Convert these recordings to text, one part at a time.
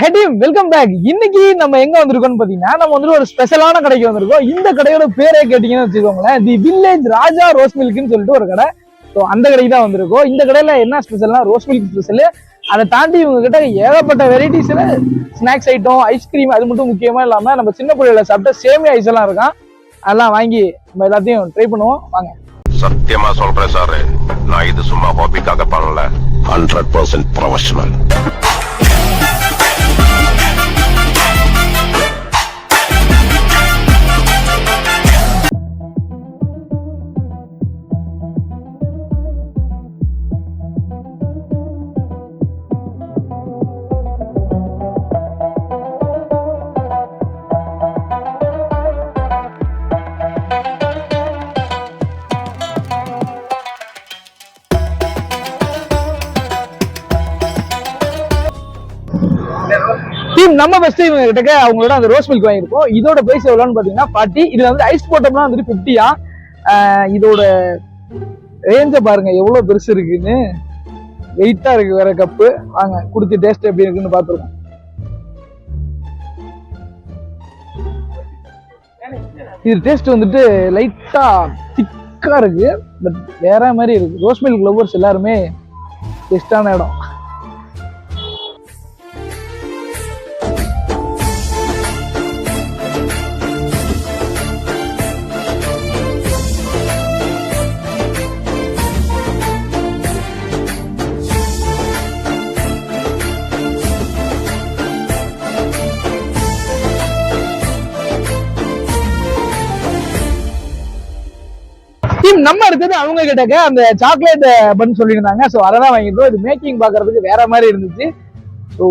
ஹெடிம் welcome back இன்னைக்கு நம்ம எங்க வந்திருக்கோம்னு பாத்தீங்கன்னா நம்ம வந்துட்டு ஒரு ஸ்பெஷலான கடைக்கு வந்திருக்கோம். இந்த கடையோட பேரே கேட்டீங்கன்னு வச்சுக்கோங்களேன். தி வில்லேஜ் ராஜா ரோஸ் மில்க்னு சொல்லிட்டு ஒரு கடை. ஸோ அந்த கடைக்கு தான் வந்திருக்கோம். இந்த கடையில என்ன ஸ்பெஷல்னா ரோஸ் மில்க் ஸ்பெஷல் அதை தாண்டி இவங்க கிட்ட ஏகப்பட்ட வெரைட்டிஸ்ல ஸ்நாக்ஸ் ஐட்டம் ஐஸ்கிரீம் அது மட்டும் முக்கியமா இல்லாம நம்ம சின்ன பிள்ளையில சாப்பிட்ட சேமியா ஐஸ் எல்லாம் இருக்கான் அதெல்லாம் வாங்கி நம்ம எல்லாத்தையும் ட்ரை பண்ணுவோம். வாங்க. சத்தியமா சொல்றேன் சார். நான் இது சும்மா ஹாபிக்காக பண்ணல. ஹண்ட்ரட் பர்சன்ட் ப்ரொஃபஷனல் டீம் நம்ம பெஸ்ட் இவங்க கிட்ட அவங்களோட அந்த ரோஸ் மில்க் வாங்கியிருக்கோம். இதோட பிரைஸ் எவ்வளோன்னு பார்த்தீங்கன்னா ஃபார்ட்டி இதில் வந்து ஐஸ் போட்டோம்னா வந்துட்டு ஃபிஃப்டியா இதோட ரேஞ்சை பாருங்க எவ்வளோ பெருசு இருக்குன்னு. வெயிட்டாக இருக்கு வேற கப்பு வாங்க கொடுத்து டேஸ்ட் எப்படி இருக்குன்னு பார்த்துருக்கோம் இது டேஸ்ட் வந்துட்டு லைட்டா திக்கா இருக்கு. பட் வேற மாதிரி இருக்கு. ரோஸ் மில்க் லவ்வர்ஸ் எல்லாருமே பெஸ்டான இடம். நம்ம இருக்குது அவங்க கிட்டக்க அந்த சாக்லேட் பன் சொல்லியிருந்தாங்க. ஸோ அதை தான் வாங்கியிருந்தோம். இது மேக்கிங் பார்க்கறதுக்கு வேற மாதிரி இருந்துச்சு. ஸோ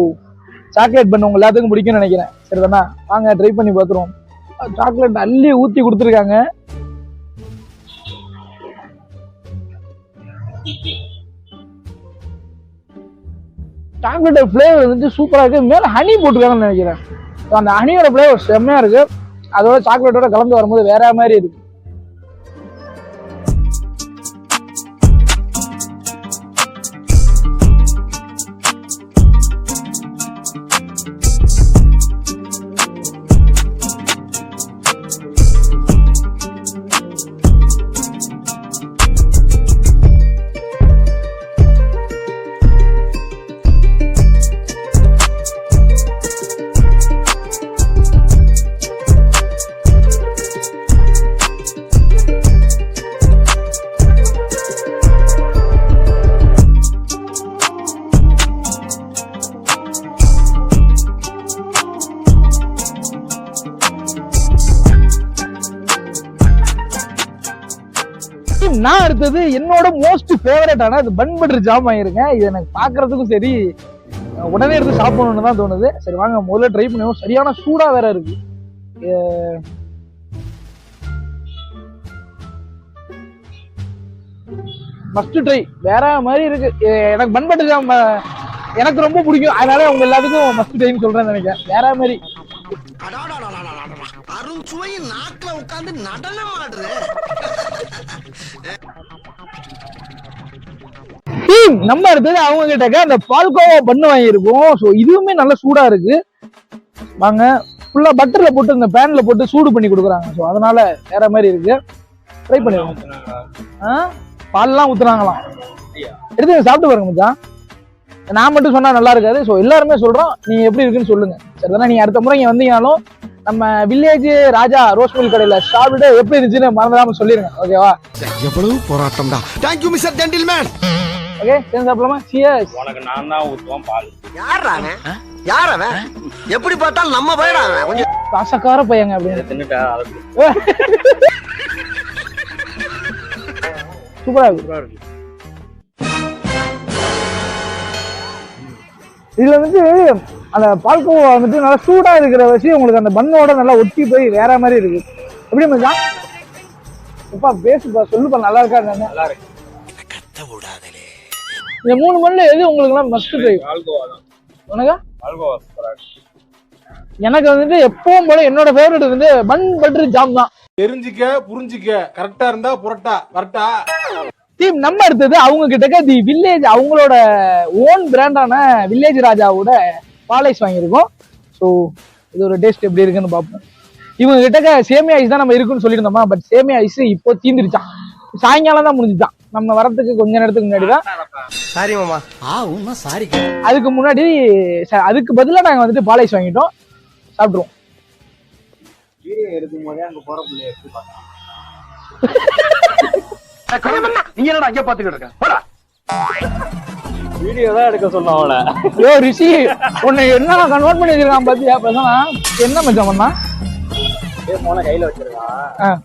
சாக்லேட் பன் உங்க எல்லாத்துக்கும் பிடிக்கும்னு நினைக்கிறேன். சரிதானா? வாங்க ட்ரை பண்ணி பார்த்துருவோம். சாக்லேட் அள்ளி ஊற்றி கொடுத்துருக்காங்க. சாக்லேட் ஃப்ளேவர் வந்துட்டு சூப்பராக இருக்கு. மேலே ஹனி போட்டுருக்காங்கன்னு நினைக்கிறேன். ஸோ அந்த ஹனியோட ஃப்ளேவர் செம்மையா இருக்குது அதோட சாக்லேட்டோட கலந்து வரும்போது வேற மாதிரி இருக்கு. நான் அடுத்தது என்னோட மோஸ்ட் ஃபேவரட்டான அது பன் பட்டர் ஜாம் ஆயிருங்க இது எனக்கு பார்க்கறதுக்கும் சரி உடனே எடுத்து சாப்பிடணும்னு தான் தோணுது. சரி வாங்க முதல்ல ட்ரை பண்ணுவோம். சரியான சூடாக வேற இருக்கு. ஃபர்ஸ்ட் ட்ரை வேற மாதிரி இருக்கு. எனக்கு பன் பட்டர் ஜாம் எனக்கு ரொம்ப பிடிக்கும். அதனால உங்க எல்லாத்துக்கும் மஸ்ட் ட்ரைன்னு சொல்றேன் நினைக்கிறேன். வேற மாதிரி. அருண் சுவையின் நாக்குல நடனம் ஆடுற. நம்ம அடுத்தது அவங்க கிட்டக்க அந்த பால்கோவா பண்ணு வாங்கியிருக்கோம். ஸோ இதுவுமே நல்ல சூடா இருக்கு. வாங்க ஃபுல்லா பட்டர்ல போட்டு இந்த பேன்ல போட்டு சூடு பண்ணி கொடுக்குறாங்க. ஸோ அதனால வேற மாதிரி இருக்கு. ட்ரை பண்ணிடுவோம் ஆ? பால்லாம் ஊத்துறாங்களாம் எடுத்து சாப்பிட்டு பாருங்க மச்சான். நான் மட்டும் சொன்னா நல்லா இருக்காது. ஸோ எல்லாருமே சொல்றோம். நீங்க எப்படி இருக்குன்னு சொல்லுங்க. சரிதானே நீங்க அடுத்த முறை இங்க வந்தீங்கனாலும் நம்ம வில்லேஜ் ராஜா ரோஸ் மில் கடையில சாப்பிட்டு எப்படி இருந்துச்சுன்னு மறந்துடாம சொல்லிருங்க. ஓகேவா எவ்வளவு போராட்டம் தான் தேங்க்யூ மிஸ்டர் ஜென்டில்மேன் ஓகே சேர்ந்து சாப்பிடலாமா? சியர்ஸ் உனக்கு நான் தான் ஊத்துவேன் பால். யார் அவன்? யார் அவன்? எப்படி பார்த்தாலும் நம்ம பையடா அவன். கொஞ்சம் பாசக்கார பையங்க அப்படின்னு தின்னுட்டா சூப்பரா இருக்கு. இதுல வந்துட்டு அந்த பால்கோவா வந்துட்டு நல்லா சூடா இருக்கிற விஷயம் உங்களுக்கு அந்த பண்ணோட நல்லா ஒட்டி போய் வேற மாதிரி இருக்கு. எப்படி மச்சான்? எப்பா பேசுப்பா சொல்லுப்பா நல்லா இருக்கா. நல்லா இருக்கு. இந்த மூணு மண்ணில் எது உங்களுக்கு எல்லாம் மஸ்ட் ட்ரை உனக்கு? எனக்கு வந்துட்டு எப்பவும் போல என்னோட ஃபேவரட் வந்து பன் பட்டர் ஜாம் தான். தெரிஞ்சுக்க புரிஞ்சுக்க. கரெக்டா இருந்தா புரட்டா வரட்டா டீம் நம்ம அடுத்தது அவங்க கிட்டக்க தி வில்லேஜ் அவங்களோட ஓன் பிராண்டான வில்லேஜ் ராஜாவோட பாலைஸ் வாங்கியிருக்கோம். ஸோ இது ஒரு டேஸ்ட் எப்படி இருக்குன்னு பார்ப்போம். இவங்க கிட்ட சேமியா ஐஸ் தான் நம்ம இருக்குன்னு சொல்லியிருந்தோமா? பட் சேமியா ஐஸ் இப்போ தீந்துருச்சான் சாயங்காலம் தான் முடிஞ்சுச்சான் நம்ம வரதுக்கு கொஞ்ச நேரத்துக்கு முன்னாடி தான். சாரி மாமா. அதுக்கு முன்னாடி ச- அதுக்கு பதிலா நாங்க வந்துட்டு பாலைஸ் வாங்கிட்டோம். சாப்பிட்ருவோம் எடுக்கும் போதே அங்க போற பிள்ளைய நீங்க என்னடா அங்க பாத்துக்கிட்டு இருக்க. போடா. வீடியோ தான் எடுக்க சொன்னோம் அவளை. யோ ரிஷி உன்னை என்ன கன்வெர்ட் பண்ணி வச்சிருக்கான் பாத்தியா? பேசானா என்ன மச்சான் பண்ணா? போன கையில வச்சிருக்கான்.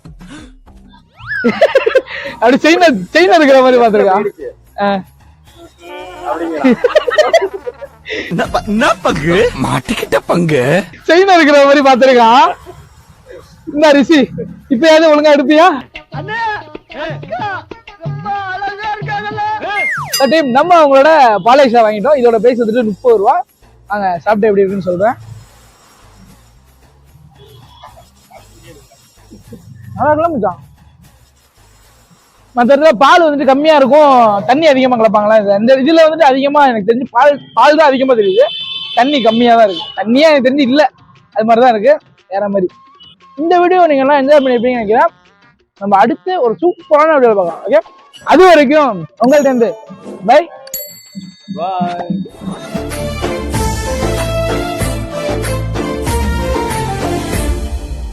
அப்படி செயின செயின் இருக்கிற மாதிரி பாத்துருக்கான் என்ன பங்கு? மாட்டிக்கிட்ட பங்கு. செயின் இருக்கிற மாதிரி பாத்துருக்கான் இந்த ரிஷி இப்பயாவது ஒழுங்கா எடுப்பியா? டீம் நம்ம அவங்களோட பாலேஷா வாங்கிட்டோம். இதோட பிரைஸ் வந்துட்டு முப்பது ரூபா. நாங்க சாப்பிட்டு எப்படி இருக்குன்னு சொல்றேன். நல்லா இருக்கலாம் மற்ற இடத்துல பால் வந்துட்டு கம்மியா இருக்கும். தண்ணி அதிகமா கலப்பாங்களா? இந்த இந்த இதுல வந்துட்டு அதிகமா எனக்கு தெரிஞ்சு பால் பால் தான் அதிகமா தெரியுது. தண்ணி கம்மியா தான் இருக்கு. தண்ணியா எனக்கு தெரிஞ்சு இல்ல. அது மாதிரி தான் இருக்கு. வேற மாதிரி. இந்த வீடியோ நீங்க எல்லாம் என்ஜாய் பண்ணிருப்பீங்கன்னு நினைக்கிறேன். நம்ம அடுத்து ஒரு சூப்பரான வீடியோ பார்க்கலாம் ஓகே அது வரைக்கும் உங்கள்ட்ட இருந்து பை பாய்